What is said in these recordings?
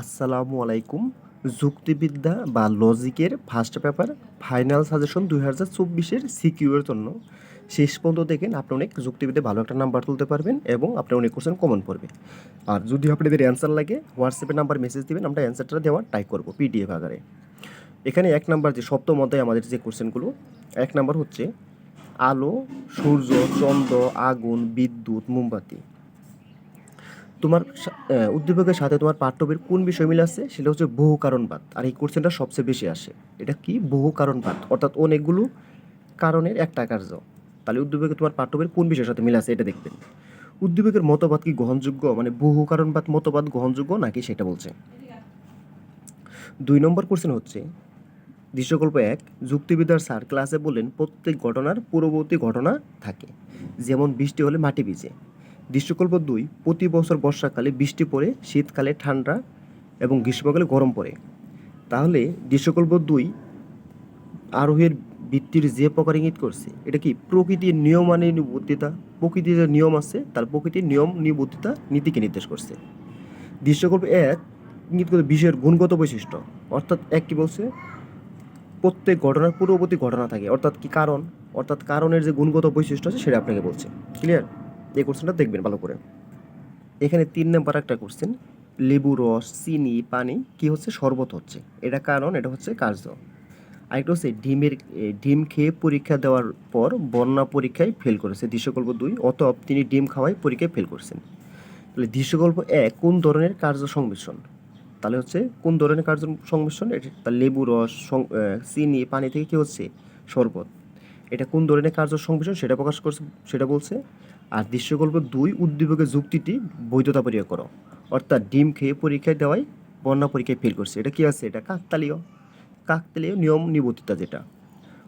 আসসালামু আলাইকুম। যুক্তিবিদ্যা বা লজিকের ফার্স্ট পেপার, ফাইনাল সাজেশন দুই হাজার চব্বিশের সিকিউর জন্য। শেষ পর্যন্ত দেখেন আপনি অনেক যুক্তিবিদ্যা ভালো একটা নাম্বার তুলতে পারবেন এবং আপনি অনেক কোশ্চেন কমন পড়বে। আর যদি আপনাদের অ্যান্সার লাগে হোয়াটসঅ্যাপে নাম্বার মেসেজ দিবেন, আমরা অ্যান্সারটা দেওয়ার ট্রাই করব পিডিএফ আকারে। এখানে এক নাম্বার যে সপ্তম অধ্যায় আমাদের যে কোশ্চেনগুলো এক নাম্বার হচ্ছে, আলো, সূর্য, চন্দ্র, আগুন, বিদ্যুৎ, মোমবাতি। তোমার উদ্দীপকের সাথে তোমার পাঠ্যবের কোন বিষয় মিল আছে? সেটা হচ্ছে বহু কারণবাদ। আর এই কোশ্চেনটা সবচেয়ে বেশি আসে। এটা কি? বহু কারণবাদ। অর্থাৎ অনেকগুলো কারণের একটা কার্য। তাহলে উদ্দীপকে তোমার পাঠ্যবের কোন বিষয়ের সাথে মিল আছে এটা দেখবেন। উদ্দীপকের মতবাদ কি গ্রহণযোগ্য? মানে বহু কারণবাদ, মতবাদ গ্রহণযোগ্য নাকি সেটা বলছে? দুই নম্বর কোশ্চেন হচ্ছে, দৃশ্যকল্প এক, যুক্তিবিদ্যার স্যার ক্লাসে বললেন, প্রত্যেক ঘটনার পূর্ববর্তী ঘটনা থাকে। যেমন বৃষ্টি হলে মাটি ভিজে। দৃশ্যকল্প দুই, প্রতি বছর বর্ষাকালে বৃষ্টি পড়ে, শীতকালে ঠান্ডা এবং গ্রীষ্মকালে গরম পড়ে। তাহলে দৃশ্যকল্প দুই আরোহের ভিত্তির যে প্রকার ইঙ্গিত করছে, এটা কি প্রকৃতির নিয়মানের নিবদ্ধিতা? প্রকৃতির যে নিয়ম আছে, তার প্রকৃতির নিয়ম, নিবদ্ধিতা নীতিকে নির্দেশ করছে। দৃশ্যকল্প এক ইঙ্গিত করে বিষয়ের গুণগত বৈশিষ্ট্য। অর্থাৎ এক কি বলছে? প্রত্যেক ঘটনার পূর্ববর্তী ঘটনা থাকে। অর্থাৎ কি কারণ? অর্থাৎ কারণের যে গুণগত বৈশিষ্ট্য আছে, সেটা আপনাকে বলছে। ক্লিয়ার এই কোশ্চেনটা দেখবেন ভালো করে। এখানে তিন নাম্বার একটা কোশ্চেন, লেবু রস, চিনি, পানি, কি হচ্ছে? শরবত হচ্ছে। এটা কারণ, এটা হচ্ছে কার্য। আরেকটা হচ্ছে ডিমের ডিম খেয়ে পরীক্ষা দেওয়ার পর বন্যা পরীক্ষায় ফেল করেছে। দৃশ্যকল্প দুই, অতএব তিনি ডিম খাওয়ায় পরীক্ষায় ফেল করেছেন। তাহলে দৃশ্যকল্প এক, কোন ধরনের কার্য সংমিশ্রণ? তাহলে হচ্ছে কোন ধরনের কার্য সংমিশ্রণ? এটা লেবু রস চিনি, পানি থেকে কি হচ্ছে? শরবত। এটা কোন ধরনের কার্য সংমিশ্রণ? সেটা প্রকাশ করছে, সেটা বলছে আর দৃশ্যকল্প দুই, উদ্দীপকের যুক্তিটি বৈধতা পরীক্ষা করো। অর্থাৎ ডিম খেয়ে পরীক্ষায় দেওয়ায় বন্যা পরীক্ষায় ফেল করছে। এটা কী আছে? এটা কাকতালীয়। কাকতালীয় নিয়ম নিবদ্ধতা যেটা।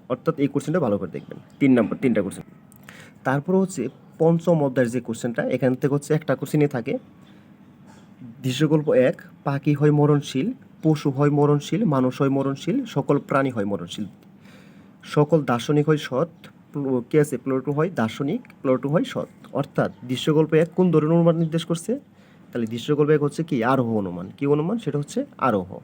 অর্থাৎ এই কোশ্চেনটা ভালো করে দেখবেন। তিন নম্বর, তিনটা কোশ্চেন তারপর হচ্ছে পঞ্চম অধ্যায়ের যে কোশ্চেনটা এখান থেকে হচ্ছে একটা কোশ্চেনই থাকে, দৃশ্যকল্প এক, পাখি হয় মরণশীল, পশু হয় মরণশীল, মানুষ হয় মরণশীল, সকল প্রাণী হয় মরণশীল। সকল দার্শনিক হয় সৎ কে আছে প্লটু হয়, দার্শনিক প্লটু হয় সৎ। অর্থাৎ দৃশ্যকল্প এক কোন ধরনের অনুমান নির্দেশ করছে? তাহলে দৃশ্যকল্প এক হচ্ছে কি? আরোহ অনুমান। কি অনুমান? সেটা হচ্ছে আরোহ।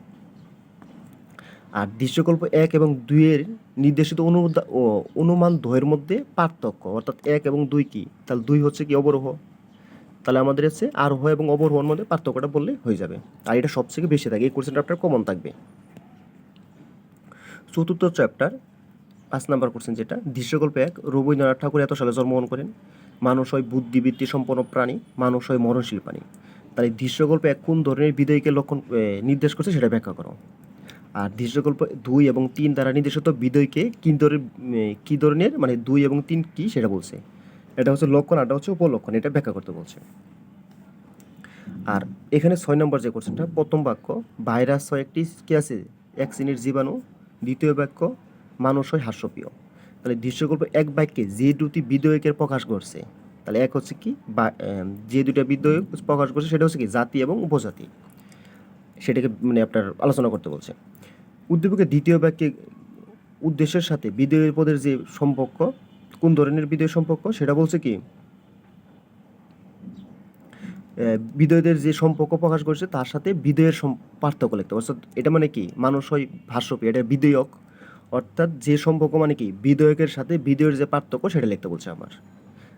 আর দৃশ্যকল্প এক এবং দুইয়ের নির্দেশিত ও অনুমান দ্বয়ের মধ্যে পার্থক্য। অর্থাৎ এক এবং দুই কি? তাহলে দুই হচ্ছে কি অবরোহ? তাহলে আমাদের হচ্ছে আরোহ এবং অবরোহর মধ্যে পার্থক্যটা বললে হয়ে যাবে। আর এটা সবথেকে বেশি থাকে। এই কোশ্চেনটা আপনার কমন থাকবে। চতুর্থ চ্যাপ্টার পাঁচ নাম্বার কোশ্চেন যেটা, দৃশ্যকল্প এক, রবীন্দ্রনাথ ঠাকুর এত সালে জন্মগ্রহণ করেন। মানুষ হয় বুদ্ধিবৃত্তি সম্পন্ন প্রাণী, মানুষ হয় মরণশীল প্রাণী। তাহলে দৃশ্যকল্প এক কোন ধরনের বিদয়কে লক্ষণ নির্দেশ করছে সেটা ব্যাখ্যা করো। আর দৃশ্যকল্প দুই এবং তিন দ্বারা নির্দেশিত বিদয়কে কি ধরনের কী ধরনের মানে দুই এবং তিন কি সেটা বলছে। এটা হচ্ছে লক্ষণ, আর এটা হচ্ছে উপলক্ষণ, এটা ব্যাখ্যা করতে বলছে। আর এখানে ছয় নম্বর যে কোশ্চেনটা প্রথম বাক্য, ভাইরাস ছয় একটি কি আছে? এক শ্রেণির জীবাণু। দ্বিতীয় বাক্য মানুষ হয় হাস্যপ্রিয়। তাহলে দৃশ্যকল্প এক বাক্যে যে দুটি বিধেয়কের প্রকাশ করছে, তাহলে এক হচ্ছে কি? বা যে দুটা বিধেয়ক প্রকাশ করছে সেটা হচ্ছে কি? জাতি এবং উপজাতি। সেটাকে মানে আপনার আলোচনা করতে বলছে। উদ্দীপকের দ্বিতীয় বাক্যে উদ্দেশ্যের সাথে বিধেয় পদের যে সম্পর্ক, কোন ধরনের বিধেয় সম্পর্ক? সেটা বলছে কি? বিধেয়দের যে সম্পর্ক প্রকাশ করছে, তার সাথে বিধেয়ের পার্থক্য লিখতে অর্থাৎ এটা মানে কি? মানুষ হয় ভাষ্যপ্রিয় এটা বিধেয়ক। অর্থাৎ যে সম্পর্ক মানে কি? বিধেয়কের সাথে বিধেয়ের যে পার্থক্য সেটা লিখতে বলছে আমার।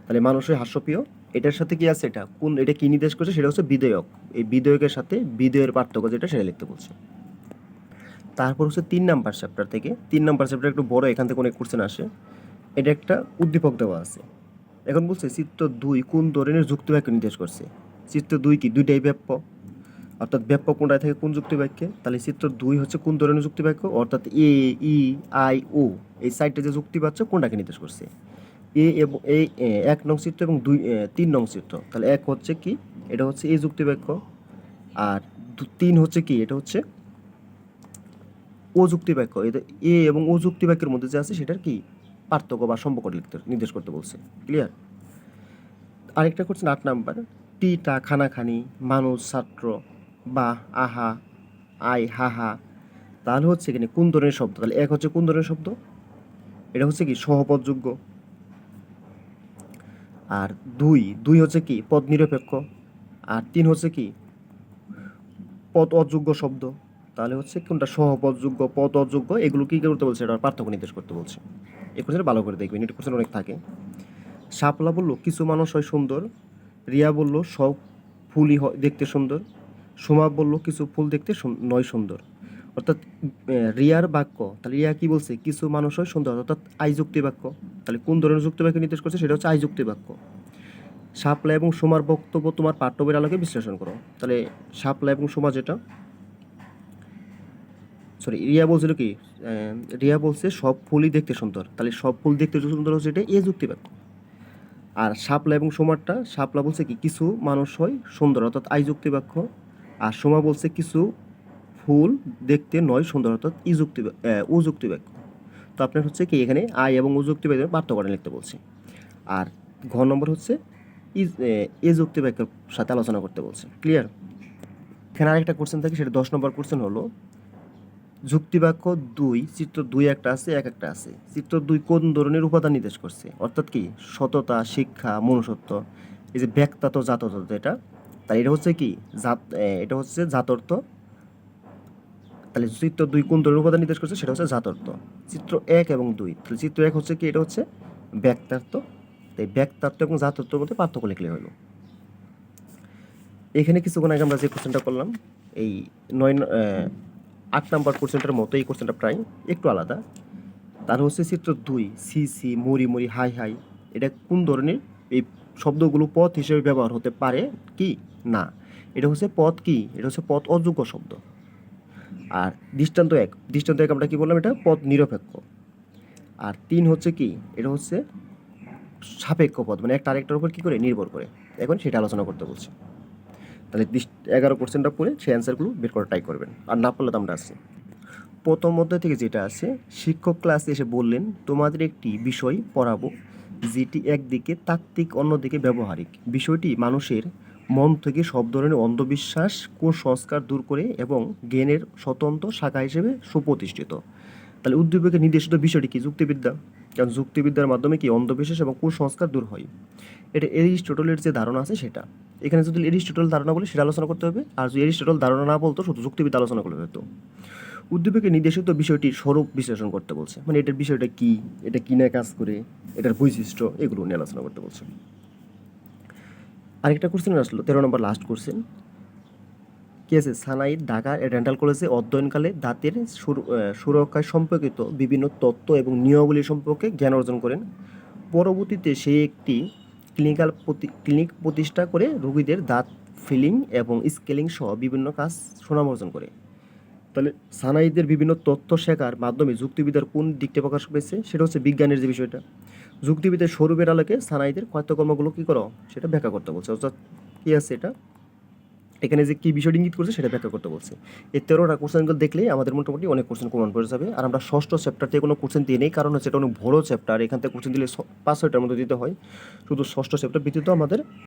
তাহলে মানুষের হাস্যপ্রিয়, এটার সাথে কি আছে এটা? কোন, এটা কি নির্দেশ করছে? সেটা হচ্ছে বিধেয়ক। এই বিধেয়কের সাথে বিধেয়ের পার্থক্য যেটা সেটা লিখতে বলছে। তারপর হচ্ছে তিন নাম্বার চ্যাপ্টার থেকে। তিন নাম্বার চ্যাপ্টার একটু বড়, এখান থেকে অনেক কোশ্চেন আসে। এটা একটা উদ্দীপক দেওয়া আছে। এখন বলছে, চিত্র দুই কোন ধরনের যুক্তিবাক্য নির্দেশ করছে? চিত্র দুই কি? দুইটাই ব্যাপ্য অর্থাৎ ব্যাপ্য কোনটায় থেকে কোন যুক্তিবাক্যে? তাহলে চিত্র দুই হচ্ছে কোন ধরনের যুক্তিবাক্য? অর্থাৎ এ ই আই ও এই সাইডটা যে যুক্তিবাচ্য কোনটাকে নির্দেশ করছে? এ এবং এই এ, এক নং চিত্র এবং দুই তিন নং চিত্র। তাহলে এক হচ্ছে কি? এটা হচ্ছে এই যুক্তিবাক্য। আর দু- তিন হচ্ছে কি? এটা হচ্ছে ও যুক্তিবাক্য। এটা এ এবং ও যুক্তিবাক্যের মধ্যে যে আছে সেটার কি? পার্থক্য বা সম্পর্ক লিখতে নির্দেশ করতে বলছে। ক্লিয়ার আরেকটা করছেন আট নাম্বার। টিটা খানাখানি মানুষ ছাত্র বা আহা, আই হাহা তাহলে হচ্ছে এখানে কোন ধরনের শব্দ? তাহলে এক হচ্ছে কোন ধরনের শব্দ? এটা হচ্ছে কি, সহপদযোগ্য। আর দুই দুই হচ্ছে কি পদ নিরপেক্ষ আর তিন হচ্ছে কি পদ অযোগ্য শব্দ। তাহলে হচ্ছে কোনটা? সহপদযোগ্য পদ অযোগ্য এগুলো কী করতে বলছে? এটা পার্থক্য নির্দেশ করতে বলছে। এই কোশ্চেনটা ভালো করে দেখবেন, এটা কোশ্চেন অনেক থাকে। শাপলা বলল, কিছু মানুষ হয় সুন্দর, রিয়া বলল সব ফুলই হয় দেখতে সুন্দর। সোমা বলল, কিছু ফুল দেখতে নয় সুন্দর। অর্থাৎ রিয়ার বাক্য, তাহলে রিয়া কি বলছে? কিছু মানুষ হয় সুন্দর। অর্থাৎ আইযুক্তি বাক্য। তাহলে কোন ধরনের যুক্তি বাক্য নির্দেশ করছে? সেটা হচ্ছে আইযুক্তি বাক্য। শাপলা এবং সোমার বক্তব্য তোমার পাঠ্যবইয়ের আলোকে বিশ্লেষণ করো। তাহলে, শাপলা এবং সোমা যেটা, সরি, রিয়া বলছিল কি? রিয়া বলছে, সব ফুলই দেখতে সুন্দর। তাহলে, সব ফুল দেখতে সুন্দর হচ্ছে এটা এ যুক্তি বাক্য। আর শাপলা এবং সোমারটা, শাপলা বলছে কি? কিছু মানুষ হয় সুন্দর। অর্থাৎ, আই যুক্তি বাক্য। আর সোমা বলছে কিছু ফুল দেখতে নয় সুন্দর অর্থাৎ ই যুক্তি বা- আহ, ও যুক্তি বাক্য তো আপনার হচ্ছে কি এখানে আয় এবং ও যুক্তি বাক্যের পার্থক্যটা লিখতে বলছে। আর ঘ নম্বর হচ্ছে ই এ বাক্যের সাথে আলোচনা করতে বলছে। ক্লিয়ার এখানে আরেকটা কোশ্চেন থাকে সেটা দশ নম্বর কোশ্চেন হলো যুক্তিবাক্য দুই চিত্র দুই একটা আছে এক একটা আছে। চিত্র দুই কোন ধরনের উপাদান নির্দেশ করছে? অর্থাৎ কি সততা শিক্ষা মনুষ্যত্ব এই যে ব্যক্তাত জাতত এটা তাই এটা হচ্ছে কি? জাত এটা হচ্ছে জাতর্থ। তাহলে চিত্র দুই কোন ধরনের উপাদান নির্দেশ করছে? সেটা হচ্ছে জাতর্থ। চিত্র এক এবং দুই। তাহলে চিত্র এক হচ্ছে কি? এটা হচ্ছে ব্যক্তার্থ। তাই ব্যক্তার্থ এবং জাতত্বের মধ্যে পার্থক্য লিখলে হলো। এখানে কিছুক্ষণ আগে আমরা যে কোশ্চেনটা করলাম, এই নয় আট নাম্বার কোশ্চেনটার মতো এই কোশ্চেনটা প্রায় একটু আলাদা। তার হচ্ছে চিত্র দুই, সি সি, মুড়ি মুড়ি, হাই হাই। এটা কোন ধরনের? এই শব্দগুলো পথ হিসেবে ব্যবহার হতে পারে কি? না। এটা হচ্ছে পথ কি? এটা হচ্ছে পথ অযোগ্য শব্দ। আর দৃষ্টান্ত এক। দৃষ্টান্ত এক আমরা কি বললাম এটা? পথ নিরপেক্ষ। আর তিন হচ্ছে কি? এটা হচ্ছে সাপেক্ষ পদ মানে একটা আরেকটার উপর কী করে? নির্ভর করে। এখন সেটা আলোচনা করতে বলছি। তাহলে এগারো কোশ্চেনটা পড়ে সেই অ্যান্সারগুলো বের করা ট্রাই করবেন। আর না পারলে তো আমরা আছি প্রথম অধ্যায় থেকে যেটা আছে, শিক্ষক ক্লাসে এসে বললেন, তোমাদের একটি বিষয় পড়াবো। যেটি একদিকে তাত্ত্বিক, অন্যদিকে ব্যবহারিক। বিষয়টি মানুষের মন থেকে সব ধরনের অন্ধবিশ্বাস, কুসংস্কার দূর করে এবং জ্ঞানের স্বতন্ত্র শাখা হিসেবে সুপ্রতিষ্ঠিত। তাহলে উদ্দীপকের নির্দেশিত বিষয়টি কি? যুক্তিবিদ্যা। কারণ যুক্তিবিদ্যার মাধ্যমে কি অন্ধবিশ্বাস এবং কুসংস্কার দূর হয়? এটা এরিস্টটলের যে ধারণা আছে সেটা। এখানে যদি এরিস্টটল ধারণা বলে সেটা আলোচনা করতে হবে, আর যদি এরিস্টটল ধারণা না বলতো, শুধু যুক্তিবিদ্যা আলোচনা করলে হতো। উদ্দীপকে নির্দেশিত বিষয়টির স্বরূপ বিশ্লেষণ করতে বলছে। মানে এটার বিষয়টা কি? এটা কি নিয়ে কাজ করে? এটার বৈশিষ্ট্য এগুলো নিয়ে আলোচনা করতে বলছে। আরেকটা কোশ্চেন আসলো, তেরো নম্বর লাস্ট কোশ্চেন কি আছে সানাই ঢাকা ডেন্টাল কলেজে অধ্যয়নকালে দাঁতের সুর- সুরক্ষায় সম্পর্কিত বিভিন্ন তত্ত্ব এবং নিয়মাবলী সম্পর্কে জ্ঞান অর্জন করেন। পরবর্তীতে সে একটি ক্লিনিক্যাল ক্লিনিক প্রতিষ্ঠা করে রোগীদের দাঁত ফিলিং এবং স্কেলিং সহ বিভিন্ন কাজ সুনাম অর্জন করে। তাহলে সানাইদের বিভিন্ন তথ্য শেখার মাধ্যমে যুক্তিবিদ্যার কোন দিকটা প্রকাশ পেয়েছে, সেটা হচ্ছে বিজ্ঞানের যে বিষয়টা। যুক্তিবিদ্যার স্বরূপের আলোকে সানাইদের কর্তকর্মগুলো কী করো, সেটা ব্যাখ্যা করতে বলছে। অর্থাৎ কী আছে এটা? এখানে যে কী বিষয়টি ইঙ্গিত করছে, সেটা ব্যাখ্যা করতে বলছে। এই তেরোটা কোশ্চেনগুলো দেখলেই আমাদের মোটামুটি অনেক কোশ্চেন কমন পড়ে যাবে। আর আমরা ষষ্ঠ চ্যাপ্টার থেকে কোনো কোশ্চেন দিয়ে নেই, কারণ হচ্ছে এটা অনেক বড় চ্যাপ্টার এখান থেকে কোশ্চেন দিলে পাঁচ ছয়টার মতো দিতে হয়। শুধু ষষ্ঠ চ্যাপ্টার ব্যতীত আমাদের